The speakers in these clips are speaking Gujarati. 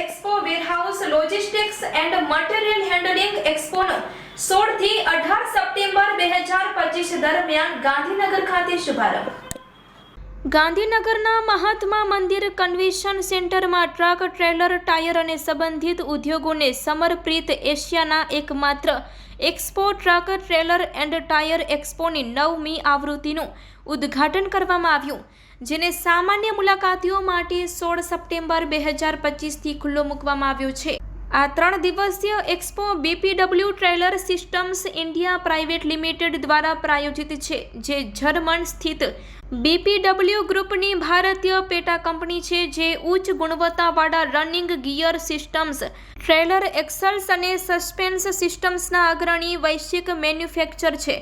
Expo warehouse logistics and material handling expo એક્સપોનો 16 થી 18 સપ્ટેમ્બર 2025 દરમિયાન ગાંધીનગર ખાતે શુભારંભ. ગાંધીનગરના મહાત્મા મંદિર કન્વેન્શન સેન્ટરમાં ટ્રક, ટ્રેલર, ટાયર અને સંબંધિત ઉદ્યોગોને સમર્પિત એશિયાના એકમાત્ર expo truck, trailer and tyre એક્સપોની નવમી આવૃત્તિનું ઉદ્ઘાટન કરવામાં આવ્યું, જેને સામાન્ય મુલાકાતીઓ માટે સોળ સપ્ટેમ્બર બે હજાર પચીસથી ખુલ્લો મૂકવામાં આવ્યો છે. આ ત્રણ દિવસીય expo BPW trailer systems India private limited દ્વારા પ્રાયોજિત છે, જે જર્મન સ્થિત બીપીડબલ્યુ ગ્રુપની ભારતીય પેટા કંપની છે, જે ઉચ્ચ ગુણવત્તાવાળા running gear systems, trailer axles અને સસ્પેન્સ સિસ્ટમ્સના અગ્રણી વૈશ્વિક મેન્યુફેક્ચર છે,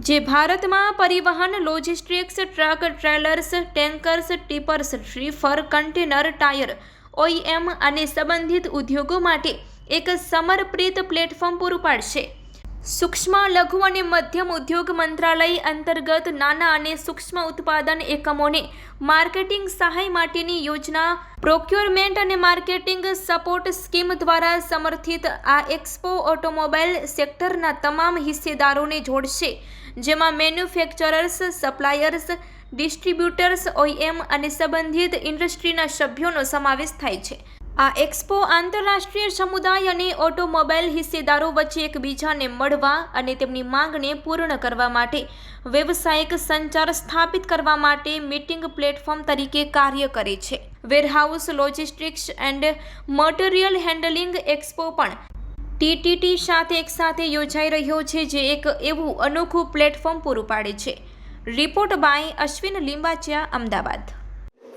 જે ભારતમાં પરિવહન, logistics, truck trailers, tankers, tippers, reefer, container, tyre OEM અને સંબંધિત ઉદ્યોગો માટે એક સમર્પિત પ્લેટફોર્મ પૂરું પાડશે. સૂક્ષ્મ, લઘુ અને મધ્યમ ઉદ્યોગ મંત્રાલય અંતર્ગત નાના અને સૂક્ષ્મ ઉત્પાદન એકમોને માર્કેટિંગ સહાય માટેની યોજના, પ્રોક્યોરમેન્ટ અને માર્કેટિંગ સપોર્ટ સ્કીમ દ્વારા સમર્થિત આ એક્સપો ઓટોમોબાઈલ સેક્ટરના તમામ હિસ્સેદારોને જોડશે, જેમાં મેન્યુફેક્ચરર્સ, સપ્લાયર્સ ડિસ્ટ્રીબ્યુટર્સ ઓઈએમ અને સંબંધિત ઇન્ડસ્ટ્રીના સભ્યોનો સમાવેશ થાય છે. આ એક્સપો આંતરરાષ્ટ્રીય સમુદાય અને ઓટોમોબાઈલ હિસ્સેદારો વચ્ચે એકબીજાને મળવા અને તેમની માંગને પૂર્ણ કરવા માટે વ્યવસાયિક સંચાર સ્થાપિત કરવા માટે મીટિંગ પ્લેટફોર્મ તરીકે કાર્ય કરે છે. Warehouse logistics and material handling expo પણ ટીટીટી સાથે એકસાથે યોજાઈ રહ્યો છે, જે એક એવું અનોખું પ્લેટફોર્મ પૂરું પાડે છે. Report by Ashwin Limbachiya, Ahmedabad.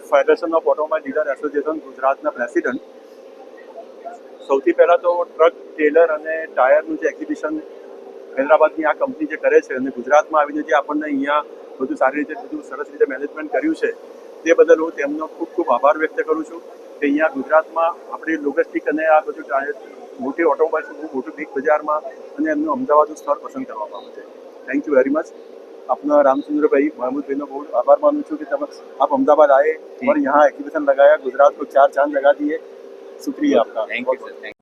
Federation of automobile dealer association ગુજરાતના પ્રેસિડન્ટ સૌથી પહેલાં તો ટ્રક ટેલર અને ટાયરનું જે એક્ઝિબિશન હૈદરાબાદની આ કંપની જે કરે છે અને ગુજરાતમાં આવીને જે આપણને અહીંયા બધું સારી રીતે બધું સરસ રીતે મેનેજમેન્ટ કર્યું છે, તે બદલ હું તેમનો ખૂબ ખૂબ આભાર વ્યક્ત કરું છું કે અહીંયા ગુજરાતમાં આપણી લોજિસ્ટિક અને આ બધું ટાયર મોટી ઓટોમોબાઈલ્સ મોટું બિગ બજારમાં અને એમનું અમદાવાદનું સ્થળ પસંદ કરવામાં આવે છે થેન્ક યુ વેરી મચ अपना रामचंद्र भाई महमूद भाई को बहुत आभार मानूँ છું कि तब आप अहमदाबाद आए और यहाँ एग्जीबिशन लगाया गुजरात को चार चांद लगा दिए शुक्रिया आपका थैंक यू सर थैंक